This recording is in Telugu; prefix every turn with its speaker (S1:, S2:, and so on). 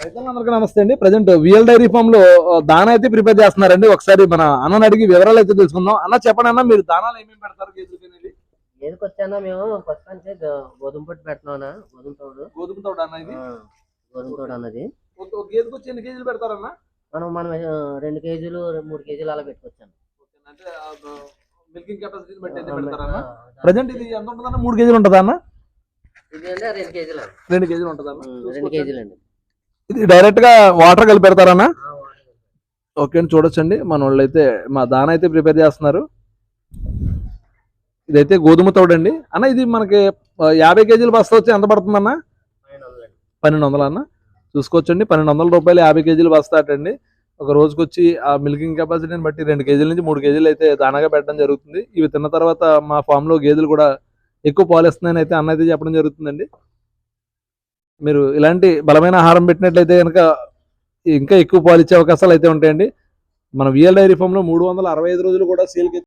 S1: రైతులందరికీ నమస్తే అండి. ప్రజెంట్ విఎల్ డైరీ ఫామ్లో దానా అయితే ప్రిపేర్ చేస్తున్నారండి. ఒకసారి మన అన్నని అడిగి వివరాలు అయితే తెలుసుకుందాం. అన్న చెప్పండి అన్న మీరు దానాలు ఏమేమి పెడతారు గేదెలకి అనేది
S2: ఏదికి వచ్చానా మేము గ- గోధుమ పొట్టు పెట్టినా గోధుమ తోడు.
S1: గోధుమ తోడు అన్న ఇది?
S2: ఆ, గోధుమ తోడు అన్నది.
S1: గేదెకి వచ్చి ఎన్ని కేజీలు పెడతారన్న
S2: మనం మనం రెండు కేజీలు మూడు కేజీలు అలా పెట్టుకొచ్చాను
S1: అంటే మిల్కింగ్ కెపాసిటీ బట్టి అయితే పెడతారన్న ప్రజెంట్ ఇది ఎంత ఉంటుందన్న? మూడు కేజీలు ఉంటుందా అన్న?
S2: ఇది అంటే రెండు కేజీలు.
S1: రెండు కేజీలు
S2: ఉమ్, రెండు కేజీలు అండి.
S1: ఇది డైరెక్ట్గా వాటర్ కలిపి ఓకే అండి చూడొచ్చండి. మన వాళ్ళు అయితే మా దాన అయితే ప్రిపేర్ చేస్తున్నారు. ఇదైతే గోధుమ తోడండి. అన్న ఇది మనకి యాభై కేజీల బస్తా వచ్చి ఎంత పడుతుందన్న?
S2: అన్న
S1: పన్నెండు వందలు అన్న? చూసుకోవచ్చండి. పన్నెండు వందల రూపాయలు యాభై కేజీలు బస్తా అటండి. ఒక రోజుకి వచ్చి ఆ మిల్కింగ్ కెపాసిటీని బట్టి రెండు కేజీల నుంచి మూడు కేజీలు అయితే దానాగా పెట్టడం జరుగుతుంది. ఇవి తిన్న తర్వాత మా ఫామ్లో గేదెలు కూడా ఎక్కువ పాలిస్తున్నాయని అయితే అన్న అయితే చెప్పడం జరుగుతుందండి. మీరు ఇలాంటి బలమైన ఆహారం పెట్టినట్లయితే కనుక ఇంకా ఎక్కువ పాలు ఇచ్చే అవకాశాలు అయితే ఉంటాయండి. మన విఎల్ డైరీ ఫామ్లో మూడు వందల అరవై ఐదు రోజులు కూడా సేల్కి